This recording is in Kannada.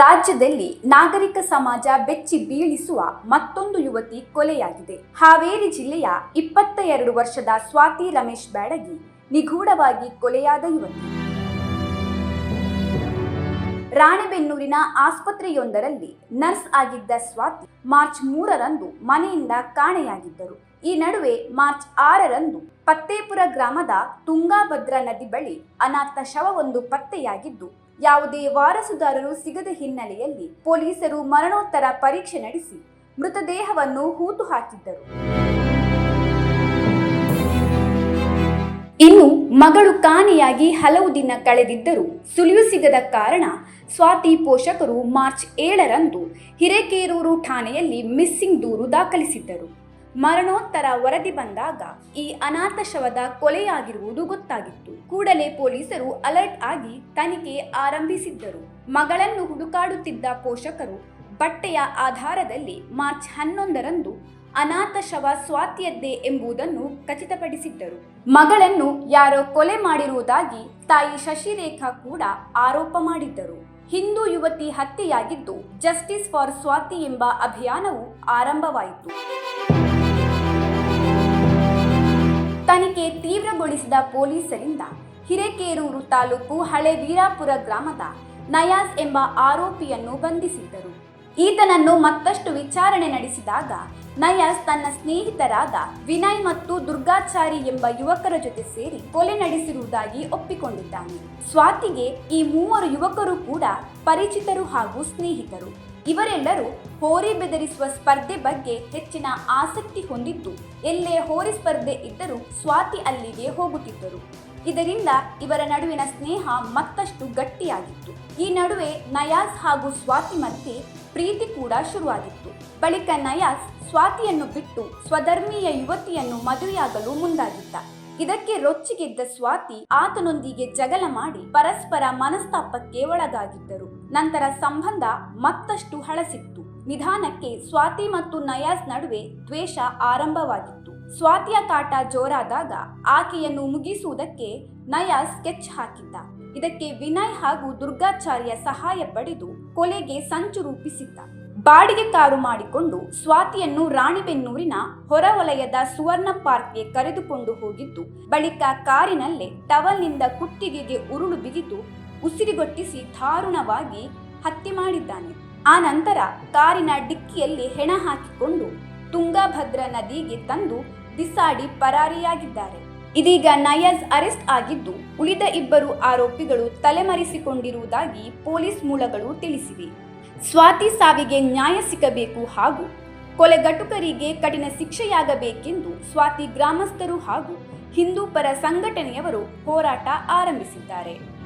ರಾಜ್ಯದಲ್ಲಿ ನಾಗರಿಕ ಸಮಾಜ ಬೆಚ್ಚಿ ಬೀಳಿಸುವ ಮತ್ತೊಂದು ಯುವತಿ ಕೊಲೆಯಾಗಿದೆ. ಹಾವೇರಿ ಜಿಲ್ಲೆಯ ಇಪ್ಪತ್ತ ಎರಡು ವರ್ಷದ ಸ್ವಾತಿ ರಮೇಶ್ ಬ್ಯಾಡಗಿ ನಿಗೂಢವಾಗಿ ಕೊಲೆಯಾದ ಯುವತಿ. ರಾಣೆಬೆನ್ನೂರಿನ ಆಸ್ಪತ್ರೆಯೊಂದರಲ್ಲಿ ನರ್ಸ್ ಆಗಿದ್ದ ಸ್ವಾತಿ ಮಾರ್ಚ್ ಮೂರರಂದು ಮನೆಯಿಂದ ಕಾಣೆಯಾಗಿದ್ದರು. ಈ ನಡುವೆ ಮಾರ್ಚ್ ಆರರಂದು ಪತ್ತೇಪುರ ಗ್ರಾಮದ ತುಂಗಾಭದ್ರಾ ನದಿ ಬಳಿ ಅನಾಥ ಶವವೊಂದು ಪತ್ತೆಯಾಗಿದ್ದು ಯಾವುದೇ ವಾರಸುದಾರರು ಸಿಗದ ಹಿನ್ನೆಲೆಯಲ್ಲಿ ಪೊಲೀಸರು ಮರಣೋತ್ತರ ಪರೀಕ್ಷೆ ನಡೆಸಿ ಮೃತದೇಹವನ್ನು ಹೂತು ಹಾಕಿದ್ದರು. ಇನ್ನು ಮಗಳು ಕಾಣೆಯಾಗಿ ಹಲವು ದಿನ ಕಳೆದಿದ್ದರೂ ಸುಳಿವು ಸಿಗದ ಕಾರಣ ಸ್ವಾತಿ ಪೋಷಕರು ಮಾರ್ಚ್ ಏಳರಂದು ಹಿರೇಕೇರೂರು ಠಾಣೆಯಲ್ಲಿ ಮಿಸ್ಸಿಂಗ್ ದೂರು ದಾಖಲಿಸಿದ್ದರು. ಮರಣೋತ್ತರ ವರದಿ ಬಂದಾಗ ಈ ಅನಾಥ ಶವದ ಕೊಲೆಯಾಗಿರುವುದು ಗೊತ್ತಾಗಿತ್ತು. ಕೂಡಲೇ ಪೊಲೀಸರು ಅಲರ್ಟ್ ಆಗಿ ತನಿಖೆ ಆರಂಭಿಸಿದ್ದರು. ಮಗಳನ್ನು ಹುಡುಕಾಡುತ್ತಿದ್ದ ಪೋಷಕರು ಬಟ್ಟೆಯ ಆಧಾರದಲ್ಲಿ ಮಾರ್ಚ್ ಹನ್ನೊಂದರಂದು ಅನಾಥ ಶವ ಸ್ವಾತಿಯದ್ದೇ ಎಂಬುದನ್ನು ಖಚಿತಪಡಿಸಿದ್ದರು. ಮಗಳನ್ನು ಯಾರೋ ಕೊಲೆ ಮಾಡಿರುವುದಾಗಿ ತಾಯಿ ಶಶಿರೇಖಾ ಕೂಡ ಆರೋಪ ಮಾಡಿದ್ದರು. ಹಿಂದೂ ಯುವತಿ ಹತ್ಯೆಯಾಗಿದ್ದು ಜಸ್ಟಿಸ್ ಫಾರ್ ಸ್ವಾತಿ ಎಂಬ ಅಭಿಯಾನವು ಆರಂಭವಾಯಿತು. ತೀವ್ರಗೊಳಿಸಿದ ಪೊಲೀಸರಿಂದ ಹಿರೇಕೇರೂರು ತಾಲೂಕು ಹಳೆ ವೀರಾಪುರ ಗ್ರಾಮದ ನಯಾಜ್ ಎಂಬ ಆರೋಪಿಯನ್ನು ಬಂಧಿಸಿದ್ದರು. ಈತನನ್ನು ಮತ್ತಷ್ಟು ವಿಚಾರಣೆ ನಡೆಸಿದಾಗ ನಯಾಸ್ ತನ್ನ ಸ್ನೇಹಿತರಾದ ವಿನಯ್ ಮತ್ತು ದುರ್ಗಾಚಾರಿ ಎಂಬ ಯುವಕರ ಜೊತೆ ಸೇರಿ ಕೊಲೆ ನಡೆಸಿರುವುದಾಗಿ ಒಪ್ಪಿಕೊಂಡಿದ್ದಾನೆ. ಸ್ವಾತಿಗೆ ಈ ಮೂವರು ಯುವಕರು ಕೂಡ ಪರಿಚಿತರು ಹಾಗೂ ಸ್ನೇಹಿತರು. ಇವರೆಲ್ಲರೂ ಹೋರಿ ಬೆದರಿಸುವ ಸ್ಪರ್ಧೆ ಬಗ್ಗೆ ಹೆಚ್ಚಿನ ಆಸಕ್ತಿ ಹೊಂದಿದ್ದು, ಎಲ್ಲೇ ಹೋರಿ ಸ್ಪರ್ಧೆ ಇದ್ದರೂ ಸ್ವಾತಿ ಅಲ್ಲಿಗೆ ಹೋಗುತ್ತಿದ್ದರು. ಇದರಿಂದ ಇವರ ನಡುವಿನ ಸ್ನೇಹ ಮತ್ತಷ್ಟು ಗಟ್ಟಿಯಾಗಿತ್ತು. ಈ ನಡುವೆ ನಯಾಸ್ ಹಾಗೂ ಸ್ವಾತಿ ಮಧ್ಯೆ ಪ್ರೀತಿ ಕೂಡ ಶುರುವಾಗಿತ್ತು. ಬಳಿಕ ನಯಾಸ್ ಸ್ವಾತಿಯನ್ನು ಬಿಟ್ಟು ಸ್ವಧರ್ಮೀಯ ಯುವತಿಯನ್ನು ಮದುವೆಯಾಗಲು ಮುಂದಾಗಿದ್ದ. ಇದಕ್ಕೆ ರೊಚ್ಚಿಗೆದ್ದ ಸ್ವಾತಿ ಆತನೊಂದಿಗೆ ಜಗಳ ಮಾಡಿ ಪರಸ್ಪರ ಮನಸ್ತಾಪಕ್ಕೆ ಒಳಗಾಗಿದ್ದರು. ನಂತರ ಸಂಬಂಧ ಮತ್ತಷ್ಟು ಹಳಸಿತ್ತು. ನಿಧಾನಕ್ಕೆ ಸ್ವಾತಿ ಮತ್ತು ನಯಾಸ್ ನಡುವೆ ದ್ವೇಷ ಆರಂಭವಾಗಿತ್ತು. ಸ್ವಾತಿಯ ಕಾಟ ಜೋರಾದಾಗ ಆಕೆಯನ್ನು ಮುಗಿಸುವುದಕ್ಕೆ ನಯಾಸ್ ಸ್ಕೆಚ್ ಹಾಕಿದ್ದ. ಇದಕ್ಕೆ ವಿನಯ್ ಹಾಗೂ ದುರ್ಗಾಚಾರ್ಯ ಸಹಾಯ ಪಡೆದು ಕೊಲೆಗೆ ಸಂಚು ರೂಪಿಸಿದ್ದ. ಬಾಡಿಗೆ ಕಾರು ಮಾಡಿಕೊಂಡು ಸ್ವಾತಿಯನ್ನು ರಾಣಿಬೆನ್ನೂರಿನ ಹೊರವಲಯದ ಸುವರ್ಣ ಪಾರ್ಕ್ಗೆ ಕರೆದುಕೊಂಡು ಹೋಗಿದ್ದು, ಬಳಿಕ ಕಾರಿನಲ್ಲೇ ಟವಲ್ನಿಂದ ಕುತ್ತಿಗೆಗೆ ಉರುಳು ಬಿಗಿದು ಉಸಿರುಗೊಟ್ಟಿಸಿ ದಾರುಣವಾಗಿ ಹತ್ಯೆ ಮಾಡಿದ್ದಾನೆ. ಆ ನಂತರ ಕಾರಿನ ಡಿಕ್ಕಿಯಲ್ಲಿ ಹೆಣ ಹಾಕಿಕೊಂಡು ತುಂಗಭದ್ರಾ ನದಿಗೆ ತಂದು ಬಿಸಾಡಿ ಪರಾರಿಯಾಗಿದ್ದಾರೆ. ಇದೀಗ ನಯಾಜ್ ಅರೆಸ್ಟ್ ಆಗಿದ್ದು, ಉಳಿದ ಇಬ್ಬರು ಆರೋಪಿಗಳು ತಲೆಮರೆಸಿಕೊಂಡಿರುವುದಾಗಿ ಪೊಲೀಸ್ ಮೂಲಗಳು ತಿಳಿಸಿವೆ. ಸ್ವಾತಿ ಸಾವಿಗೆ ನ್ಯಾಯ ಸಿಗಬೇಕು ಹಾಗೂ ಕೊಲೆಗಟುಕರಿಗೆ ಕಠಿಣ ಶಿಕ್ಷೆಯಾಗಬೇಕೆಂದು ಸ್ವಾತಿ ಗ್ರಾಮಸ್ಥರು ಹಾಗೂ ಹಿಂದೂ ಪರ ಸಂಘಟನೆಯವರು ಹೋರಾಟ ಆರಂಭಿಸಿದ್ದಾರೆ.